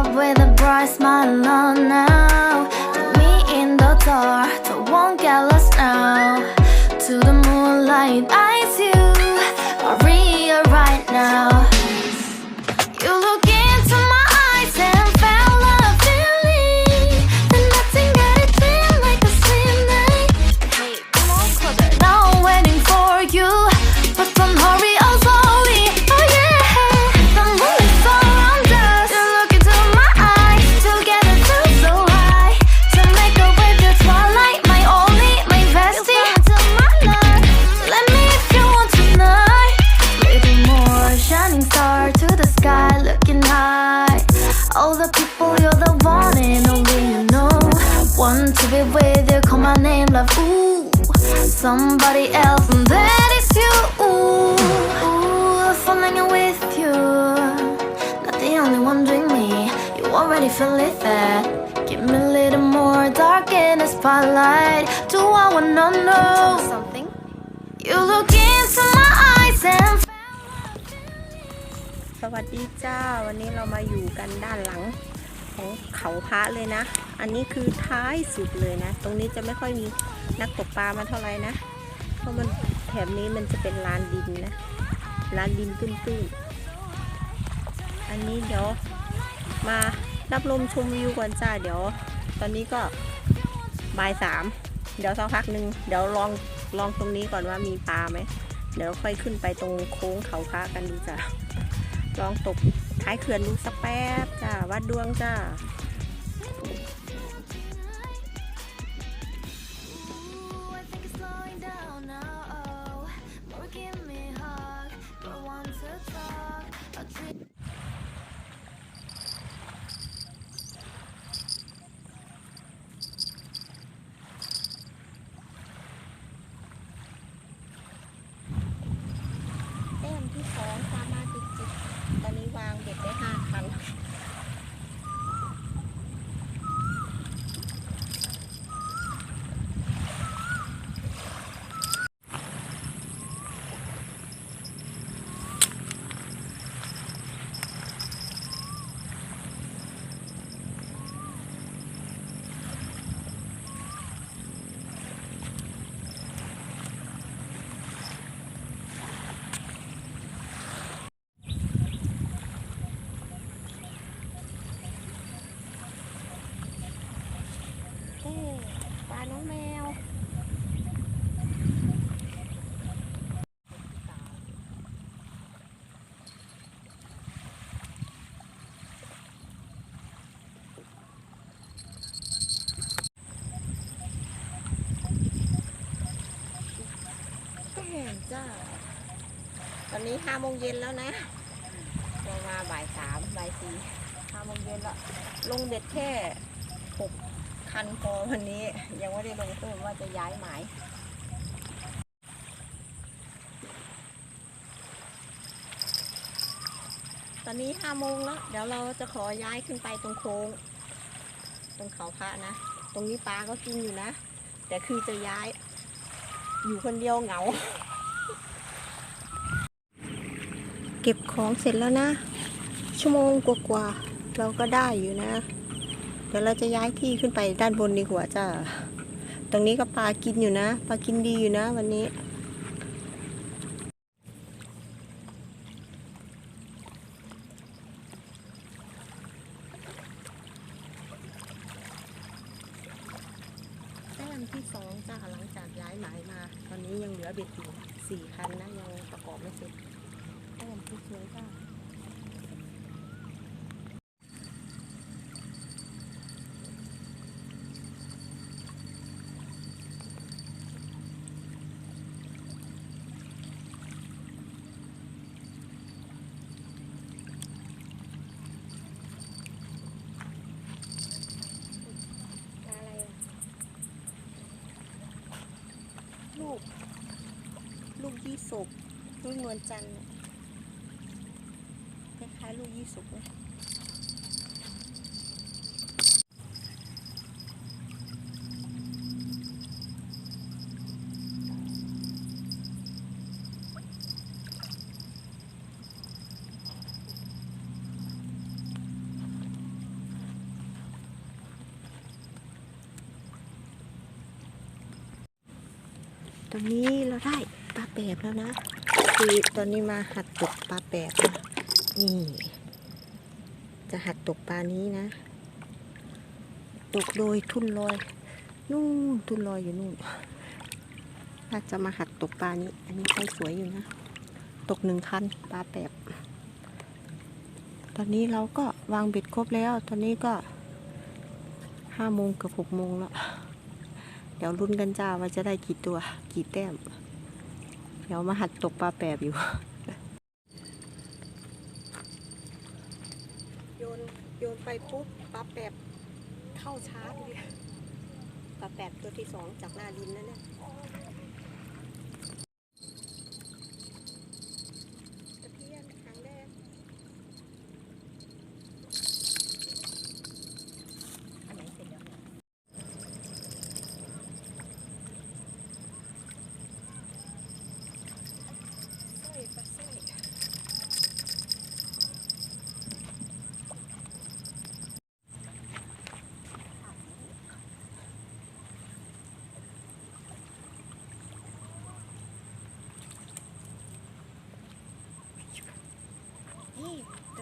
up with a bright smile on now. Put me in the dark, so won't get lost now. To the moonlight, eyes you, Maria right now. Call my name, love. Ooh, somebody else, and that is you. Ooh, ooh, falling in with you. Not the only one doing me. You already feel it there. Give me a little more dark in the spotlight. Do I wanna know something? You look into my eyes and สวัสดีจ้า วันนี้เรามาอยู่กันด้านหลังของเขาพระเลยนะ อันนี้คือท้ายสุดเลยนะ ตรงนี้จะไม่ค่อยมีนักตกปลามาเท่าไหร่นะ เพราะมันแถบนี้มันจะเป็นลานดินนะ ลานดินตื้นๆ อันนี้เดี๋ยวมารับลมชมวิวก่อนจ้า เดี๋ยว ตอนนี้ก็บ่ายสาม เดี๋ยวสักพักหนึ่งเดี๋ยวลองลองตรงนี้ก่อนว่ามีปลาไหม เดี๋ยวค่อยขึ้นไปตรงโค้งเขาพระกันดูจ้าลองตกท้ายเขื่อนดูสักแป๊บจ้าวัดดวงจ้า trick. จ้าตอนนี้ห้าโมงเย็นแล้วนะเรามาบ่ายสามบ่ายสี่ห้าโมงเย็นแล้วลงเบ็ดแค่หกคันพอวันนี้ ยังไม่ได้ลงเพิ่มว่าจะย้ายหมายตอนนี้ห้าโมงแล้ว เดี๋ยวเราจะขอย้ายขึ้นไปตรงโค้ง ตรงเขาพระนะ ตรงนี้ปลาก็กินอยู่นะ แต่คือจะย้าย อยู่คนเดียวเหงา เก็บของเสร็จแล้วนะ ชั่วโมงกว่าๆเราก็ได้อยู่นะ เดี๋ยวเราจะย้ายที่ขึ้นไปด้านบนดีกว่าจ้าตรงนี้ก็ปลากินอยู่นะปลากินดีอยู่นะ วันนี้แต้มที่สองจ้าหลังจากย้ายหมายมา ตอนนี้ยังเหลือเบ็ดอยู่สี่คันนะ ยังประกอบไม่เสร็จ แต้มที่สวยจ้าอะลูก ลูกยี่สกลูกนวลจันทร์ ลูกยี่สุกเลยตอนนี้เราได้ปลาแปบแล้วนะ คือตอนนี้มาหัดตกปลาแปบนะ นี่ จะหัดตกปลานี้นะ ตกโดยทุ่นลอย นู่นทุ่นลอยอยู่นู่นถ้าจะมาหัดตกปลานี้ อันนี้ใช้สวยอยู่นะ ตกหนึ่งคันปลาแปบ ตอนนี้เราก็วางเบ็ดครบแล้ว ตอนนี้ก็ห้าโมงเกับหกโมงแล้วเดี๋ยวรุ่นกันจ้าว่าจะได้กี่ตัวกี่แต้ม เดี๋ยวมาหัดตกปลาแปบอยู่นโยน ไปปุ๊บปลาแปบเข้าชาร์จเลยปลาแปบตัวที่สองจากหน้าดินนั่นเนี่ยตะเพียนหางแดงอันไหนเสร็จแล้วเนี่ยสร้อยปลาสร้อย นี่ตัว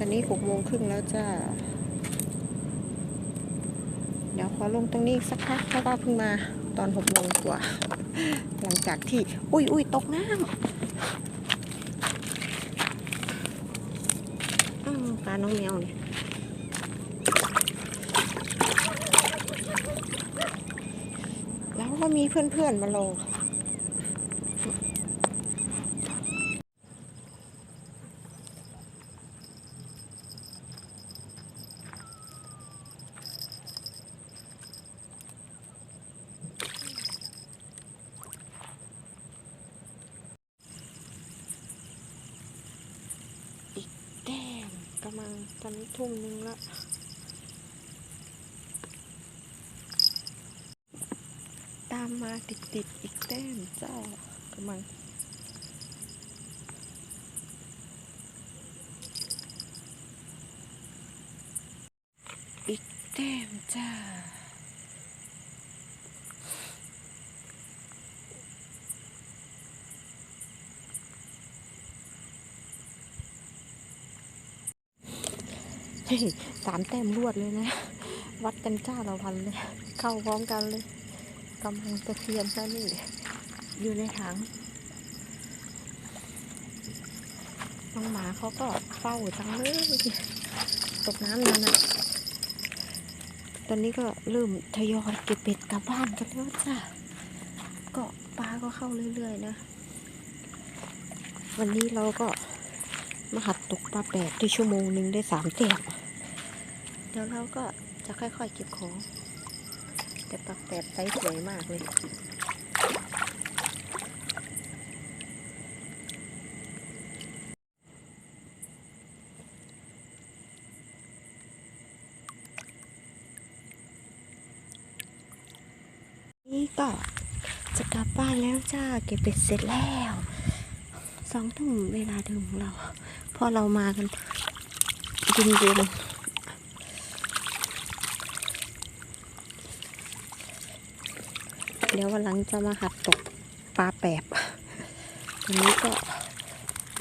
ตอนนี้หกโมงครึ่งแล้วจ้า เดี๋ยวขอลงตรงนี้สักพักเพราะว่าเพิ่งมาตอนหกโมงกว่า หลังจากที่ อุ้ยอุ้ยตกน้ำอ้าปลาน้องแมวเนี่ยแล้วก็มีเพื่อนๆมาลง ประมาณตอนนี้ทุ่มหนึงละตามมาติดติดๆอีกแต้มจ้ากำลังอีกแต้มจ้า สามแต้มรวดเลยนะ วัดกันจ้าเราพันเลย เข้าพร้อมกันเลยกำลังตะเคียนซะนี่ อยู่ในถังน้องหมาเขาก็เฝ้าจังเลยตกน้ำนั่นนะ ตอนนี้ก็เริ่มทยอยเก็บเป็ดกลับบ้านกันแล้วจ้าก็ปลาก็เข้าเรื่อยๆนะ วันนี้เราก็ มาหัดตกปลาแปดที่ชั่วโมงหนึ่งได้สามแต้มเดี๋ยวเราก็จะค่อยๆเก็บของ แต่ปลาแปดไซส์สวยมากเลยนี่ก็จะกลับบ้านแล้วจ้า เก็บเป็ดเสร็จแล้วสองทุ่มเวลาเดิมของเรา เพอเรามากันเย็นๆเดี๋ยววันหลังจะมาหัดตกปลาแปบวันนี้ก็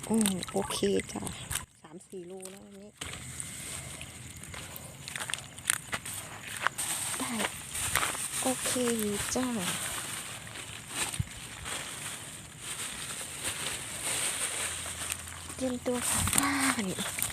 อืมโอเคจ้ะสามสี่โลแล้ววันนี้ ได้ โอเคจ้า เตรี